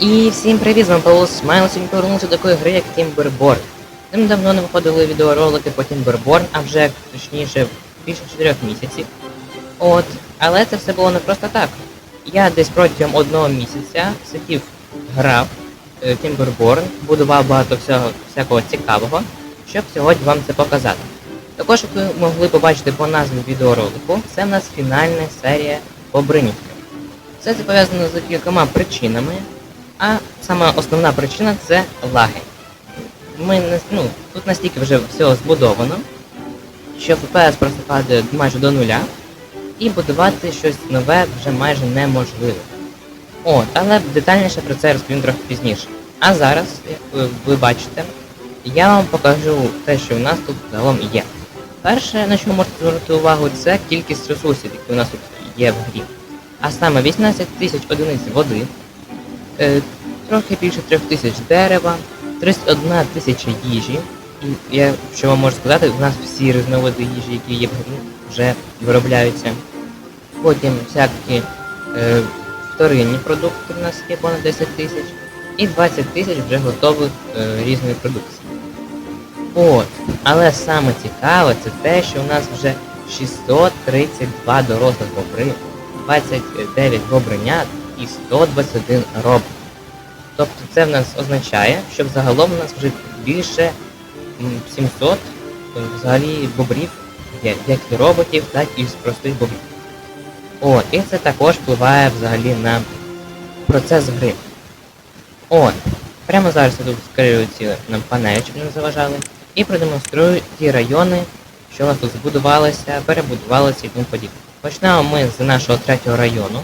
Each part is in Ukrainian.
І всім привіт, з вами Павло Смайл, сьогодні повернувся до такої гри, як Timberborn. Тим давно не виходили відеоролики по Timberborn, а вже точніше більше 4 місяців. От, але це все було не просто так. Я десь протягом одного місяця сидів, грав е, Timberborn, будував багато всього, всякого цікавого, щоб сьогодні вам це показати. Також, як ви могли побачити по назві відеоролику, це в нас фінальна серія по Бринівки. Все це пов'язано з кількома причинами, а саме основна причина це лаги. Ми не, ну, тут настільки вже всього збудовано, що FPS просто падає майже до нуля, і будувати щось нове вже майже неможливо. От, але детальніше про це розповім трохи пізніше. А зараз, як ви, ви бачите, я вам покажу те, що у нас тут загалом є. Перше, на що можете звернути увагу, це кількість ресурсів, які у нас тут є в грі. А саме 18 тисяч одиниць води, трохи більше 3 тисяч дерева, 31 тисяча їжі. І я що вам можу сказати, у нас всі різновиди їжі, які є вже виробляються. Потім всякі е, вторинні продукти в нас є понад 10 тисяч. І 20 тисяч вже готових е, різної продукції. От, але саме цікаве це те, що у нас вже 632 дорослих бобри, 29 бобринят і 121 роб. Тобто це в нас означає, що загалом у нас вже більше 700 е, взагалі бобрів як і роботів, так і простих бобрів. От, і це також впливає взагалі на процес гри. От, прямо зараз я тут скрию ці нам панелі, щоб не заважали, і продемонструю ті райони, що у нас тут збудувалися, перебудувалися і тому подібне. Почнемо ми з нашого третього району,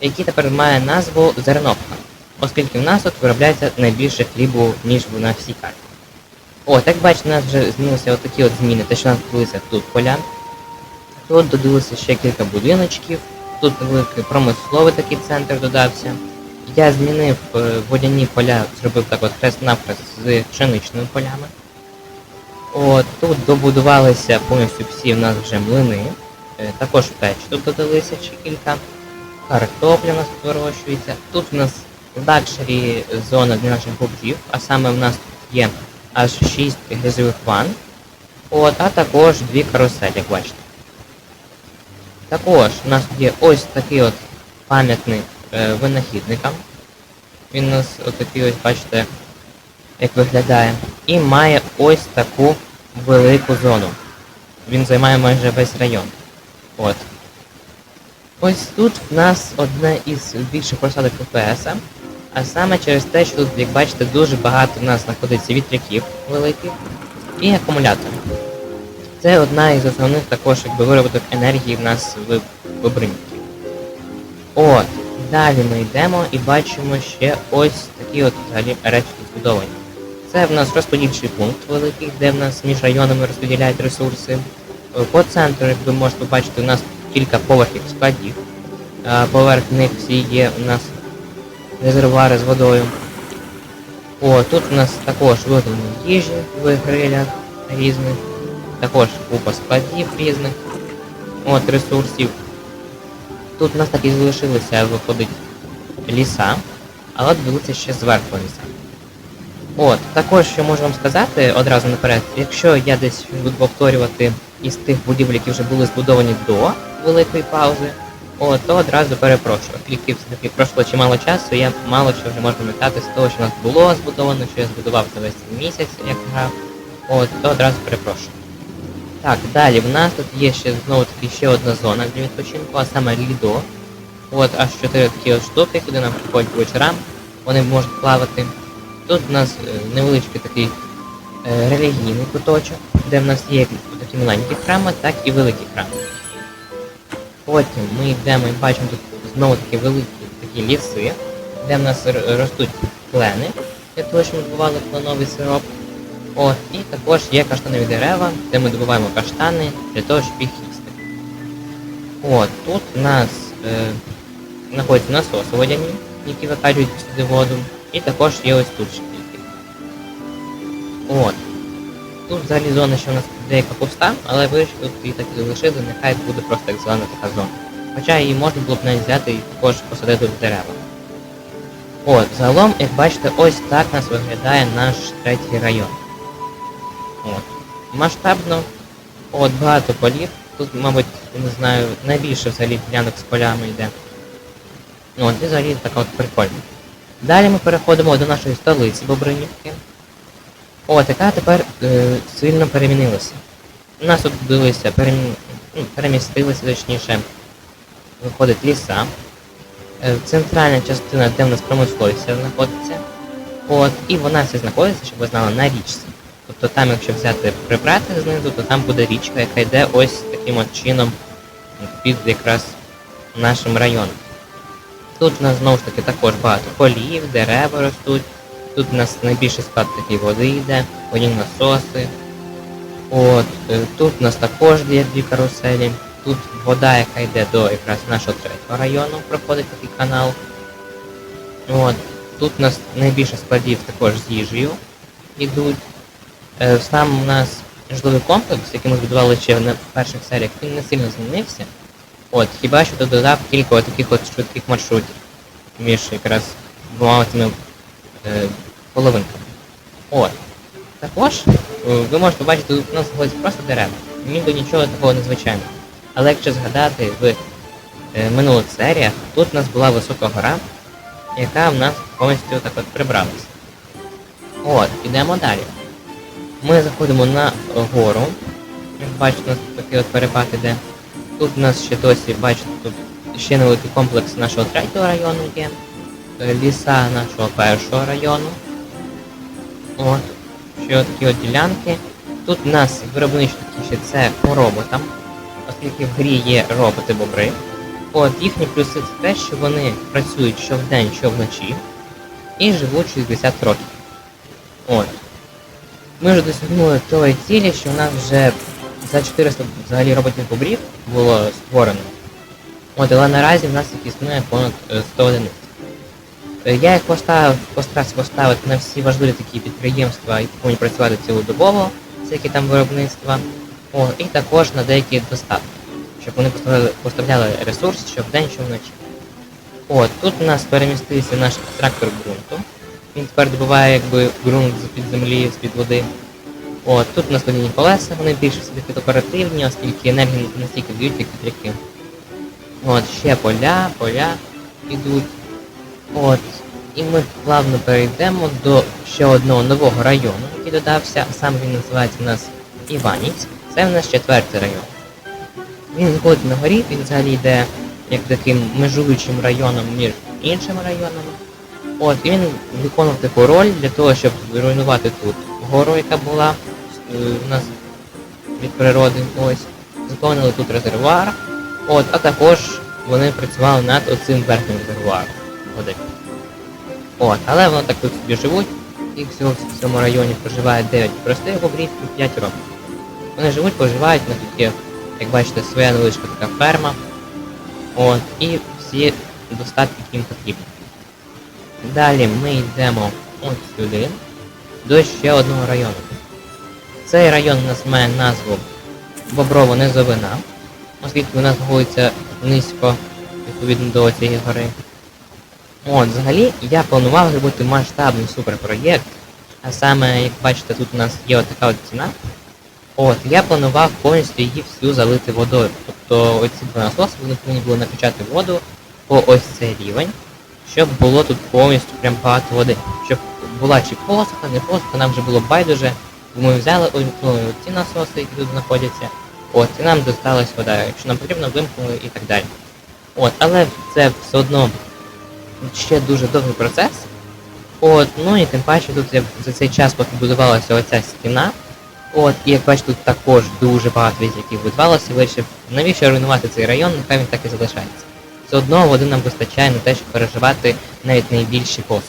який тепер має назву Зерновка, оскільки в нас тут виробляється найбільше хлібу, ніж на всій карті. О, так бачите, у нас вже змінилися отакі от зміни, те, що у нас додалися тут поля. Тут додалося ще кілька будиночків, тут великий промисловий такий центр додався. Я змінив е, водяні поля, зробив так от хрест-навхрест з пшеничними полями. От, тут добудувалися повністю всі в нас вже млини. Е, також печ тут додалися ще кілька. Картопля у нас вирощується. Тут у нас лакшері зона для наших бобрів, а саме в нас тут є аж 6 грязових ван. От, а також дві каруселі, як бачите. Також у нас є ось такий от пам'ятник е, винахідникам. Він у нас отакий ось, бачите, як виглядає. І має ось таку велику зону. Він займає майже весь район. От. Ось тут в нас одне із більших просадок ФПС, а саме через те, що тут, як бачите, дуже багато в нас знаходиться вітряків великих і акумуляторів. Це одна із основних також якби вироботок енергії в нас в Бобринці. От, далі ми йдемо і бачимо ще ось такі от взагалі речі збудовані. Це в нас розподільчий пункт великий, де в нас між районами розподіляють ресурси. По центру, як ви можете побачити, у нас кілька поверхів складів. Поверх них всі є у нас резервуари з водою. О, тут у нас також виготовлені їжі в грилях різних, також купа складів різних, от ресурсів. Тут у нас так і залишилися виходить ліса, але дивіться ще зверху ліса. От, також що можу вам сказати одразу наперед, якщо я десь буду повторювати із тих будівель, які вже були збудовані до великої паузи, от, то одразу перепрошую. Оскільки все-таки пройшло чимало часу, я мало що вже можу пам'ятати з того, що у нас було збудовано, що я збудував за весь місяць, як грав. От, то одразу перепрошую. Так, далі в нас тут є ще знову таки ще одна зона для відпочинку, а саме лідо. От аж чотири такі штуки, куди нам приходять по вечорам, вони можуть плавати. Тут в нас е, невеличкий такий е, релігійний куточок, де в нас є такі маленькі храми, так і великі храми. Потім ми йдемо і бачимо тут знову такі великі такі ліси, де в нас ростуть клени, для того, щоб ми добували кленовий сироп. От, і також є каштанові дерева, де ми добуваємо каштани для того, щоб їх їсти. От, тут у нас е, знаходяться насоси водяні, які викачують сюди воду. І також є ось тут ще. От. Тут взагалі зона ще у нас деяка пуста, але вирішили тут її так і залишили, нехай буде просто як зелена така зона. Хоча її можна було б навіть взяти і також посадити в дерева. От, загалом, як бачите, ось так нас виглядає наш третій район. От. Масштабно, от багато полів. Тут, мабуть, не знаю, найбільше взагалі ділянок з полями йде. От, і взагалі така от прикольна. Далі ми переходимо до нашої столиці Бобринівки. От, яка тепер е, сильно перемінилася. У нас тут будилися, перемі... ну, перемістилися, точніше, виходить ліса. Е, центральна частина, де в нас промисловість знаходиться. От, і вона вся знаходиться, щоб ви знали, на річці. Тобто там, якщо взяти прибрати знизу, то там буде річка, яка йде ось таким от чином під якраз нашим районом. Тут у нас знову ж таки також багато полів, дерева ростуть. Тут у нас найбільший склад такий води йде, водні насоси. От, е, тут у нас також є дві каруселі. Тут вода, яка йде до якраз нашого третього району, проходить такий канал. От, тут у нас найбільше складів також з їжею йдуть. Е, сам у нас житловий комплекс, який ми збудували ще на перших серіях, він не сильно змінився. От, хіба що додав кілька таких от швидких маршрутів між якраз двома цими е, половинками. От. Також е, ви можете бачити, тут у нас знаходяться просто дерева. Ніби нічого такого незвичайного. Але якщо згадати в е, минулих серіях, тут у нас була висока гора, яка в нас повністю так от прибралась. От, ідемо далі. Ми заходимо на гору. Як бачите, у нас такий от перепад іде. Тут у нас ще досі, бачите, тут ще невеликий комплекс нашого третього району є. е, Ліса нашого першого району. От. Ще такі от ділянки. Тут у нас виробничі ще це по роботам, оскільки в грі є роботи-бобри. От їхні плюси це те, що вони працюють що вдень, що вночі, і живуть 60 років. От. Ми вже досягнули тої цілі, що у нас вже за 400 взагалі роботів бобрів було створено. От, але наразі в нас їх існує понад е, 100 одиниць. Е, Я їх поставив, постарався поставити на всі важливі такі підприємства, які повинні працювати цілодобово, всякі там виробництва, О, і також на деякі доставки, щоб вони поставляли, поставляли ресурс що вдень, що вночі. От, тут у нас перемістився наш трактор ґрунту. Він тепер добуває якби ґрунт з-під землі, з-під води. От, тут у нас водяні колеса, вони більш все-таки оперативні, оскільки енергії не стільки б'ють, як вітряки. От, ще поля, поля йдуть. От. І ми плавно перейдемо до ще одного нового району, який додався, а сам він називається у нас Іваніць. Це в нас четвертий район. Він знаходиться на горі, він взагалі йде як таким межуючим районом між іншими районами. От, він виконував таку роль для того, щоб руйнувати тут гору, яка була е, у нас від природи. Ось. Заповнили тут резервуар. От, а також вони працювали над оцим верхнім резервуаром води. От, але воно так тут собі живуть, і всього в цьому районі проживає 9 простих бобрів і 5 років. Вони живуть, проживають, на тут є, як бачите, своя невеличка така ферма. От, і всі достатки, їм потрібні. Далі ми йдемо ось сюди, до ще одного району. Цей район у нас має назву Боброва Низовина, оскільки вона знаходиться низько відповідно до цієї гори. От, взагалі, я планував зробити масштабний суперпроєкт, а саме, як бачите, тут у нас є от така от ціна. От, я планував повністю її всю залити водою. Тобто оці два насоси вони повинні були накачати воду по ось цей рівень, щоб було тут повністю прям багато води. Щоб була чи посуха, не посуха, нам вже було байдуже. Бо Ми взяли увімкнули ці насоси, які тут знаходяться. От, і нам досталась вода. Якщо нам потрібно, вимкнули і так далі. От, але це все одно ще дуже довгий процес. От, ну і тим паче тут за цей час, поки будувалася оця стіна. От, і як бачите, тут також дуже багато вітряків будувалося, вирішив, навіщо руйнувати цей район, нехай він так і залишається. Все одно води нам вистачає на те, щоб переживати навіть найбільші посухи.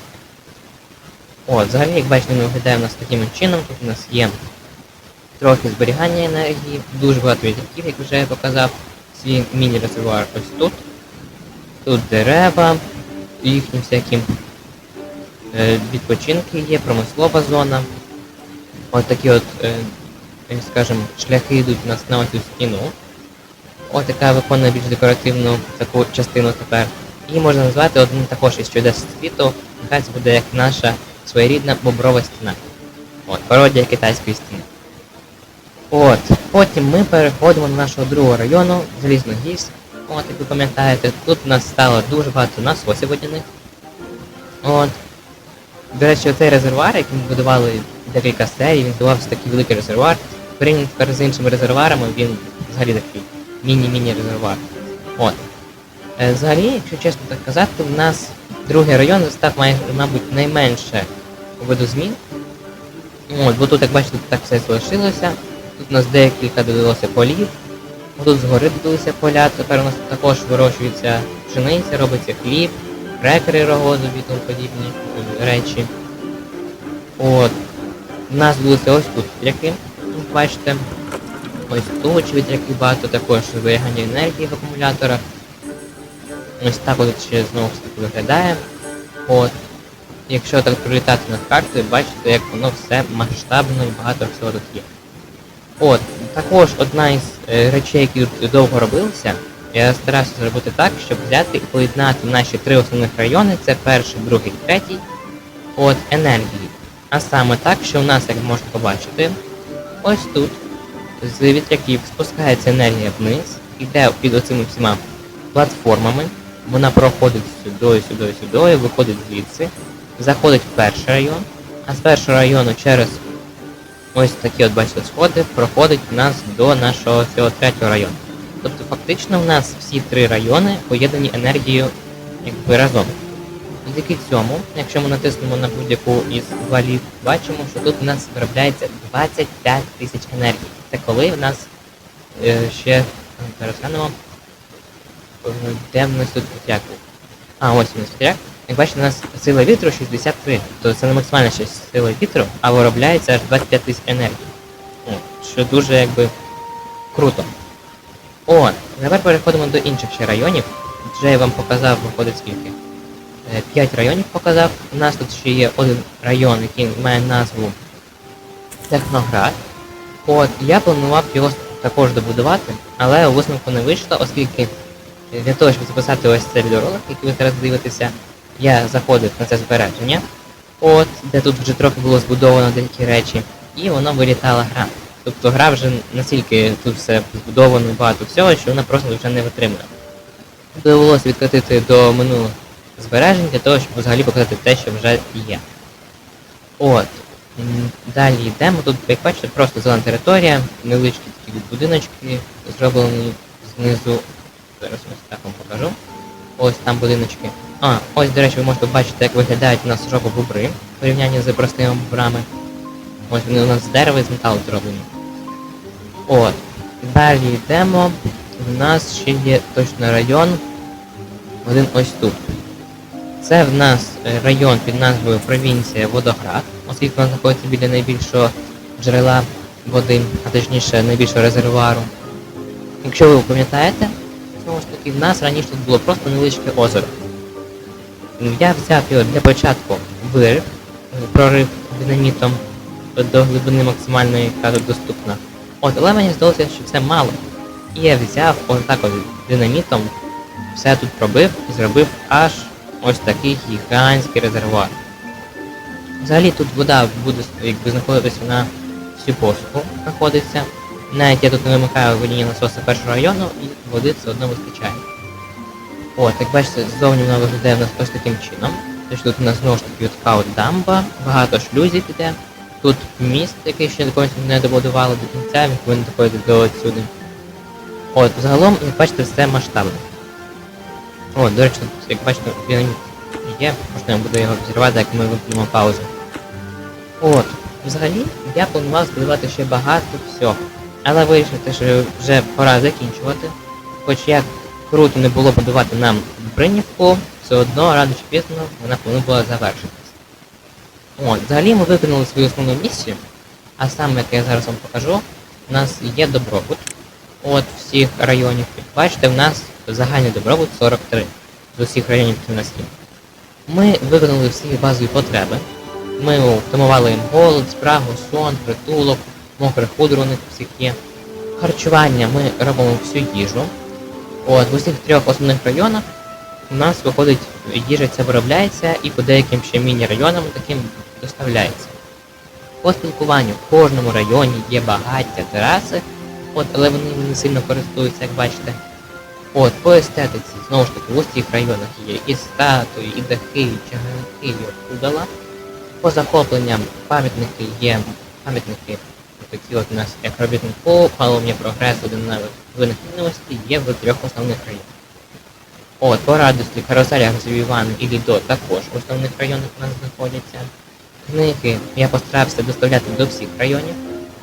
От, взагалі, як бачите, він виглядає у нас таким чином, тут у нас є трохи зберігання енергії, дуже багато вітряків, як вже я показав, свій міні-резервуар ось тут. Тут дерева, їхні всякі е, відпочинки є, промислова зона. От такі от, е, скажімо, шляхи йдуть у нас на оцю стіну. От яка виконує більш декоративну таку частину тепер. Її можна назвати одним також із чудес світу нехай це буде як наша своєрідна боброва стіна. От, пародія китайської стіни. От, потім ми переходимо до нашого другого району, Залізногірськ. От, як ви пам'ятаєте, тут у нас стало дуже багато насосів водяних. От. До речі, оцей резервуар, який ми будували декілька серій, він здавався такий великий резервуар. Порівняно тепер з іншими резервуарами, він взагалі такий міні-міні резервуар. От. Е, Взагалі, якщо чесно так казати, в нас другий район став майже, мабуть, найменше видозмін. От, бо тут, як бачите, так все залишилося. Тут у нас декілька додалося полів. Тут згори додалися поля, тепер у нас також вирощується пшениця, робиться хліб, крекери рогозові і тому подібні е, речі. От. У нас додалися ось тут вітряки, як бачите. Ось тут вітряків багато, також зберігання енергії в акумуляторах. Ось так от ще знову таки виглядає. От. Якщо так пролітати над картою, бачите, як воно все масштабно і багато всього тут є. От, також одна із е, речей, які довго робилися, я старався зробити так, щоб взяти і поєднати наші три основних райони, це перший, другий, третій, от енергії. А саме так, що у нас, як можна побачити, ось тут з вітряків спускається енергія вниз, іде під оцими всіма платформами, вона проходить сюди, сюди, сюди, виходить звідси, заходить в перший район, а з першого району через ось такі от бачите сходи проходить в нас до нашого цього третього району. Тобто фактично в нас всі три райони поєднані енергією якби разом. Завдяки цьому, якщо ми натиснемо на будь-яку із валів, бачимо, що тут у нас виробляється 25 тисяч енергії. Це коли в нас е, ще зараз глянемо, е, де в нас тут вітряк. А, ось у нас вітряк. Як бачите, у нас сила вітру 63, тобто це не максимальна ще сила вітру, а виробляється аж 25 тисяч енергії. Що дуже якби круто. О, тепер переходимо до інших ще районів. Вже я вам показав, виходить скільки. 5 районів показав. У нас тут ще є один район, який має назву Техноград. От, я планував його також добудувати, але у висновку не вийшло, оскільки для того, щоб записати ось цей відеоролик, який ви зараз дивитеся, я заходив на це збереження, от, де тут вже трохи було збудовано деякі речі, і воно вилітала гра. Тобто гра вже настільки тут все збудовано багато всього, що вона просто вже не витримує. Довелося відкатити до минулих збережень для того, щоб взагалі показати те, що вже є. От. Далі йдемо. Тут, як бачите, просто зелена територія, невеличкі такі будиночки, зроблені знизу. Зараз ось так вам покажу. Ось там будиночки. А, ось, до речі, ви можете бачити, як виглядають у нас жопобобри в порівнянні з простими бобрами. Ось вони у нас з дерева і з металу зроблені. От. Далі йдемо. У нас ще є точно район. Один ось тут. Це в нас е, район під назвою провінція Водоград, оскільки вона знаходиться біля найбільшого джерела води, а точніше найбільшого резервуару. Якщо ви пам'ятаєте, ж в нас раніше тут було просто невеличке озеро. Я взяв його для початку вирив, е, прорив динамітом до глибини максимальної, яка доступна. От, але мені здалося, що це мало. І я взяв ось так от динамітом, все тут пробив і зробив аж ось такий гігантський резервуар. Взагалі тут вода буде якби знаходитися на всю посуху знаходиться. Навіть я тут не вимикаю водіння насоси першого району і води все одно вистачає. От, як бачите, ззовні вона виглядає в нас ось таким чином. Тож тут у нас знову ж таки така от дамба, багато шлюзів іде. Тут міст, який ще до кінця не добудували до кінця, він повинен доходити до сюди. От, загалом, як бачите, все масштабне. О, до речі, як бачите, він є, можна буде його взірвати, як ми вимкнемо паузу. От, взагалі, я планував збудувати ще багато всього. Але вирішив, те, що вже пора закінчувати. Хоч як круто не було будувати нам бринівку, все одно рано чи пізно вона повинна була завершитись. От, взагалі ми виконали свою основну місію, а саме, як я зараз вам покажу, у нас є добробут. От всіх районів. Бачите, в нас загальний добробут 43 з усіх районів, які в нас є. Ми виконали всі базові потреби. Ми втамували їм голод, спрагу, сон, притулок, мокре худро у них всіх є. Харчування ми робимо всю їжу. От, в усіх трьох основних районах у нас виходить їжа ця виробляється і по деяким ще міні-районам таким доставляється. По спілкуванню в кожному районі є багаття тераси, от, але вони не сильно користуються, як бачите. От, по естетиці, знову ж таки, в усіх районах є і статуї, і дахи, і чагарники, і опудала. По захопленням пам'ятники є пам'ятники такі от у нас як робітнику, паломня прогресу, динамік винахідності є в трьох основних районах. От, по радості, каруселях з Іван і Лідо також в основних районах у нас знаходяться. Книги я постарався доставляти до всіх районів.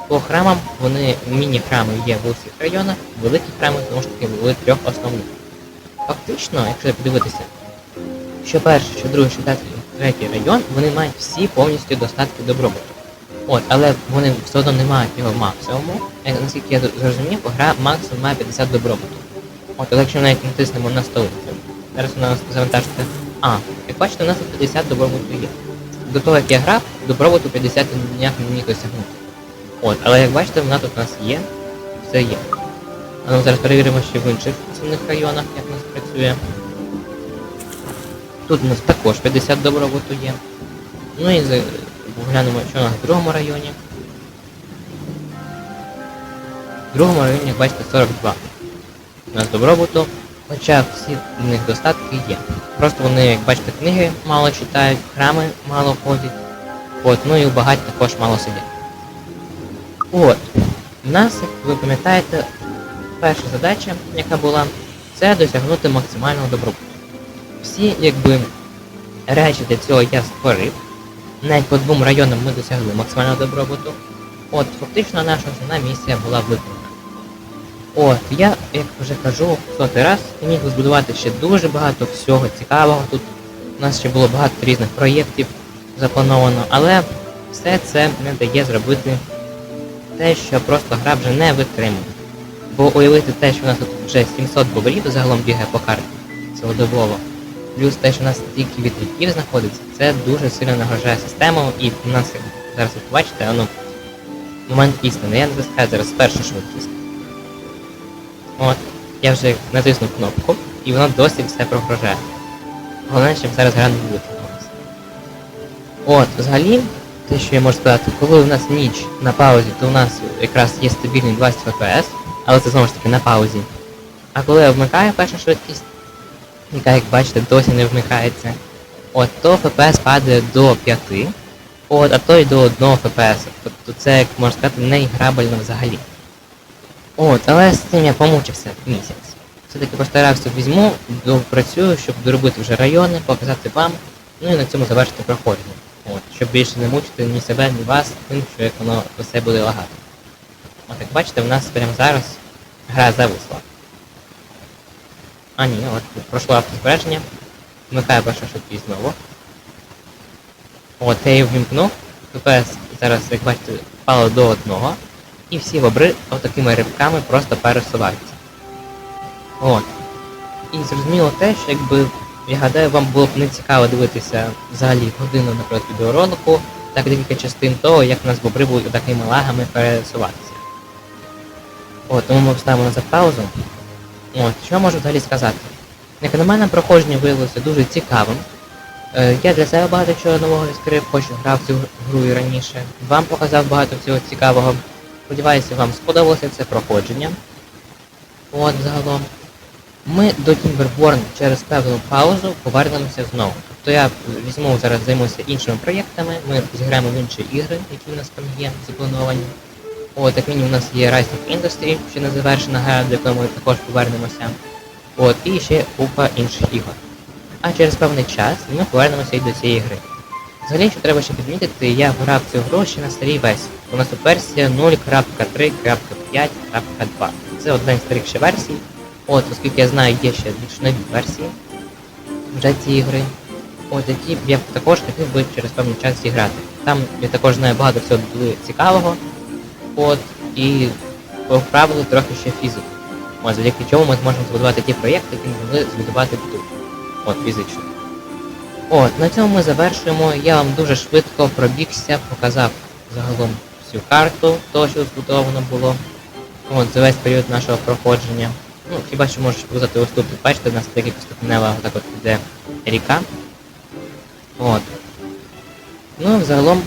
По храмам вони міні-храми є в усіх районах, великі храми знову ж таки були трьох основних. Фактично, якщо подивитися, що перший, що другий, що третій район, вони мають всі повністю достатки добробуту. От, але вони все одно не мають його максимуму. Як, наскільки я зрозумів, гра максимум має 50 добробуту. От, але якщо навіть натиснемо на столицю, зараз нас завантажиться. А, як бачите, у нас тут 50 добробуту є. До того як я грав, добробуту 50 ніяк не міг досягнути. От, але як бачите, вона тут у нас є, все є. А ну зараз перевіримо ще в інших основних районах, як у нас працює. Тут у нас також 50 добробуту є. Ну і поглянемо, що у нас в другому районі. В другому районі, як бачите, 42. У нас добробуту, хоча всі в них достатки є. Просто вони, як бачите, книги мало читають, храми мало ходять. От, ну і у багать також мало сидять. От. У нас, як ви пам'ятаєте, перша задача, яка була, це досягнути максимального добробуту. Всі, якби, речі для цього я створив. Навіть по двом районам ми досягли максимального добробуту. От, фактично наша основна місія була виконана. От, я, як вже кажу, сотий раз міг збудувати ще дуже багато всього цікавого. Тут у нас ще було багато різних проєктів заплановано, але все це не дає зробити те, що просто гра вже не витримує. Бо уявити те, що у нас тут вже 700 бобрів загалом бігає по карті цілодобово, плюс те, що у нас стільки вітряків знаходиться, це дуже сильно нагружає систему, і в нас, як зараз ви побачите, ну, момент істини. Я натискаю зараз першу швидкість. От, я вже натиснув кнопку, і воно досі все прогрожає. Головне, щоб зараз гра не витрималася. От, взагалі, те, що я можу сказати, коли у нас ніч на паузі, то у нас якраз є стабільний 20 FPS, але це знову ж таки на паузі. А коли я вмикаю першу швидкість, яка, як бачите, досі не вмикається, от, то FPS падає до 5, от, а то й до 1 FPS. Тобто це, як можна сказати, не іграбельно взагалі. От, але з цим я помучився місяць. Все-таки постарався візьму, допрацюю, щоб доробити вже райони, показати вам, ну і на цьому завершити проходження. От, щоб більше не мучити ні себе, ні вас, тим, що як воно все буде лагати. От як бачите, в нас прямо зараз гра зависла. А ні, от пройшло автозбереження. Вмикаю першу швидкість знову. От, я її ввімкнув. ППС зараз, як бачите, впало до одного. І всі бобри отакими рибками просто пересуваються. От. І зрозуміло те, що якби, я гадаю, вам було б не цікаво дивитися взагалі годину, наприклад, відеоролику, так декілька частин того, як у нас бобри будуть такими лагами пересуватися. От, тому ми вставимо за паузу. От, що я можу взагалі сказати? Як на мене, проходження виявилося дуже цікавим. Е, я для себе багато чого нового відкрив, хоч грав цю гру і раніше. Вам показав багато всього цікавого. Сподіваюся, вам сподобалося це проходження. От загалом. Ми до Timberborn через певну паузу повернемося знову. Тобто я візьму зараз займуся іншими проєктами, ми зіграємо в інші ігри, які в нас там є, заплановані. От, як мінімум у нас є Rise of Industry, ще не завершена гра, до якої ми також повернемося. От, і ще купа інших ігор. А через певний час ми повернемося і до цієї гри. Взагалі, що треба ще підмітити, я грав цю гру ще на старій версії. У нас тут версія 0.3.5.2. Це одна з старих ще версій. От, оскільки я знаю, є ще більш нові версії вже цієї гри. От, які я також хотів би через певний час зіграти. Там я також знаю багато всього цікавого. От, і поправили трохи ще фізику. От, завдяки чому ми зможемо збудувати ті проєкти, які ми могли збудувати тут. От, фізично. От, на цьому ми завершуємо. Я вам дуже швидко пробігся, показав загалом всю карту, того, що збудовано було. От, за весь період нашого проходження. Ну, хіба що можеш показати ось тут. Бачите, у нас декілька ступенева так от іде ріка. От. Ну, взагалом,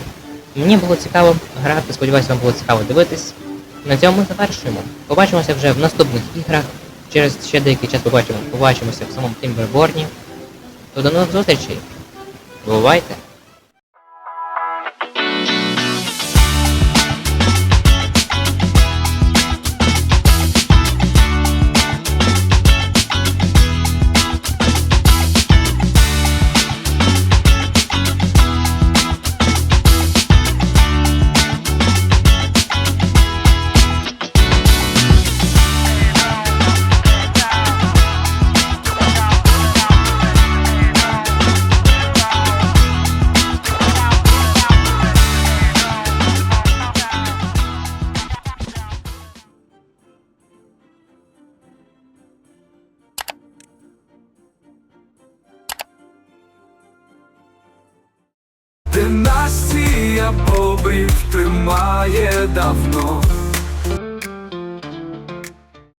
мені було цікаво грати, сподіваюся, вам було цікаво дивитись. На цьому ми завершуємо. Побачимося вже в наступних іграх. Через ще деякий час побачимо, побачимося в самому Тімберборні. То до нових зустрічей. Бувайте!